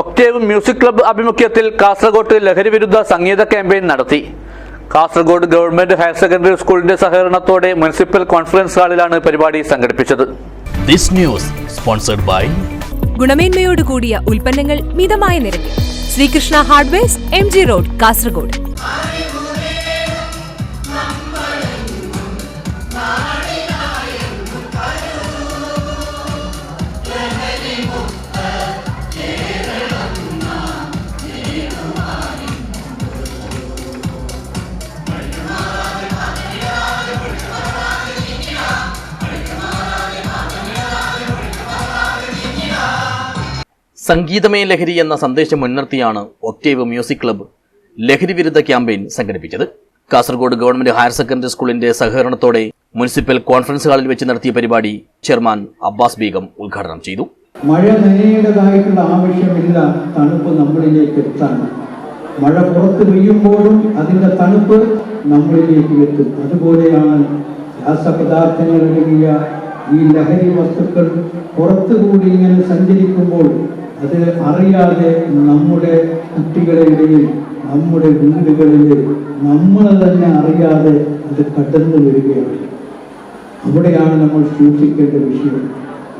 Octave music club ആഭിമുഖ്യത്തിൽ കാസർഗോഡ് ലഹരി വിരുദ്ധ സംഗീത ക്യാമ്പയിൻ നടത്തി. കാസർഗോഡ് ഗവൺമെന്റ് ഹയർ സെക്കൻഡറി സ്കൂളിന്റെ സഹകരണത്തോടെ മുനിസിപ്പൽ കോൺഫറൻസ് ഹാളിലാണ് പരിപാടി സംഘടിപ്പിച്ചത്. ദിസ് ന്യൂസ് സ്പോൺസർഡ് ബൈ ഗുണമേന്മയോട് കൂടിയ ഉൽപ്പന്നങ്ങൾ മിതമായ നിരക്കിൽ. Sreekrishna hardware M G road Kasaragod. സംഗീതമേ ലഹരി എന്ന സന്ദേശം മുൻനിർത്തിയാണ് ഒക്ടേവ് മ്യൂസിക് ക്ലബ്ബ് ലഹരി വിരുദ്ധ ക്യാമ്പയിൻ സംഘടിപ്പിച്ചത്. കാസർഗോഡ് ഗവൺമെന്റ് ഹയർ സെക്കൻഡറി സ്കൂളിന്റെ സഹകരണത്തോടെ മുനിസിപ്പൽ കോൺഫറൻസ് ഹാളിൽ വെച്ച് നടത്തിയ പരിപാടി ചെയർമാൻ അബ്ബാസ് ബീഗം ഉദ്ഘാടനം ചെയ്തു. മഴ നനയേണ്ടതായിട്ടുള്ള ആവശ്യമില്ല തണുപ്പ് നമ്മളിലേക്ക് എത്താൻ. മഴ പുറത്ത് പെയ്യുമ്പോഴും അതിന്റെ തണുപ്പ് നമ്മളിലേക്ക് എത്തും. അതുപോലെയാണ് രാസപദാർത്ഥങ്ങൾ അടങ്ങിയ ഈ ലഹരി വസ്തുക്കൾ പുറത്തുകൂടി ഇങ്ങനെ സഞ്ചരിക്കുമ്പോൾ അത് അറിയാതെ നമ്മുടെ കുട്ടികളുടെ ഇടയിൽ നമ്മുടെ വീടുകളിൽ നമ്മൾ തന്നെ അറിയാതെ അത് കടന്നു വരികയാണ്. അവിടെയാണ് നമ്മൾ സൂക്ഷിക്കേണ്ട വിഷയം.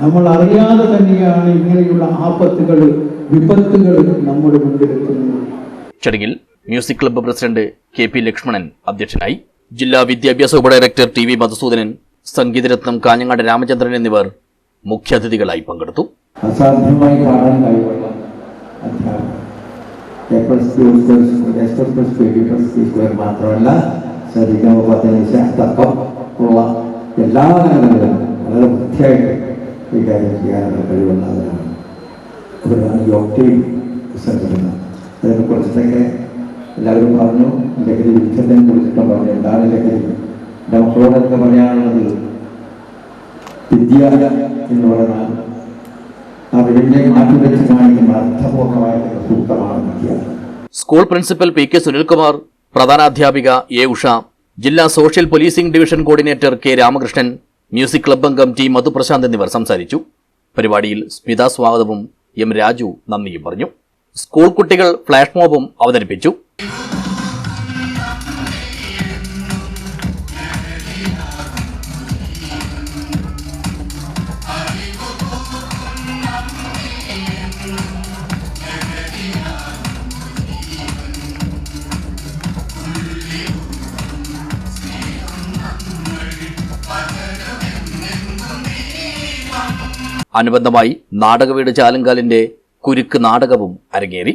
നമ്മൾ അറിയാതെ തന്നെയാണ് ഇങ്ങനെയുള്ള ആപത്തുകൾ വിപത്തുകൾ നമ്മുടെ മുമ്പിലെത്തുന്നത് ചടങ്ങിൽ music club president K P Lakshmanan അധ്യക്ഷനായി ജില്ലാ വിദ്യാഭ്യാസ ഉപഡയറക്ടർ ടി വി മധുസൂദനൻ സംഗീതരത്നം കാഞ്ഞങ്ങാട് രാമചന്ദ്രൻ എന്നിവർ മുഖ്യാതിഥികളായി പങ്കെടുത്തു. അസാധ്യമായി കാണാൻ കഴിവുള്ള അധ്യാപകർ A plus B plus S plus square മാത്രമല്ല. ശ്രദ്ധിക്കുമ്പോൾ പതിനഞ്ച് ശാസ്ത്രത്വം ഉള്ള എല്ലാ കാര്യങ്ങളിലും വളരെ വൃത്തിയായിട്ട് കൈകാര്യം ചെയ്യാനുള്ള കഴിവുള്ളവരാണ്. ഈ ഒക്ടേവ് സംഘടന അതിനെക്കുറിച്ചൊക്കെ എല്ലാവരും പറഞ്ഞു. ലഹരി വിരുദ്ധത്തിനെ കുറിച്ചിട്ടും പറഞ്ഞു. എന്താണ് ലഹരി ഡോക്ടറോടൊക്കെ പറയാനുള്ളത് വിദ്യ എന്ന് പറയുന്ന അവരുടെ മാറ്റിവെച്ച് കാണിക്കുന്ന അർത്ഥപൂർണമായിട്ടുള്ള സൂക്തമാണ് school principal P K Sunilkumar പ്രധാനാധ്യാപിക A Usha ജില്ലാ social policing division coordinator K Ramakrishnan music club അംഗം ടി മധുപ്രശാന്ത് എന്നിവർ സംസാരിച്ചു. പരിപാടിയിൽ സ്മിത സ്വാഗതവും എം രാജു നന്ദിയും പറഞ്ഞു. സ്കൂൾ കുട്ടികൾ ഫ്ലാഷ് മോബും അവതരിപ്പിച്ചു. അനുബന്ധമായി നാടകവീട് ചാലുങ്കാലിന്റെ കുരുക്ക് നാടകവും അരങ്ങേറി.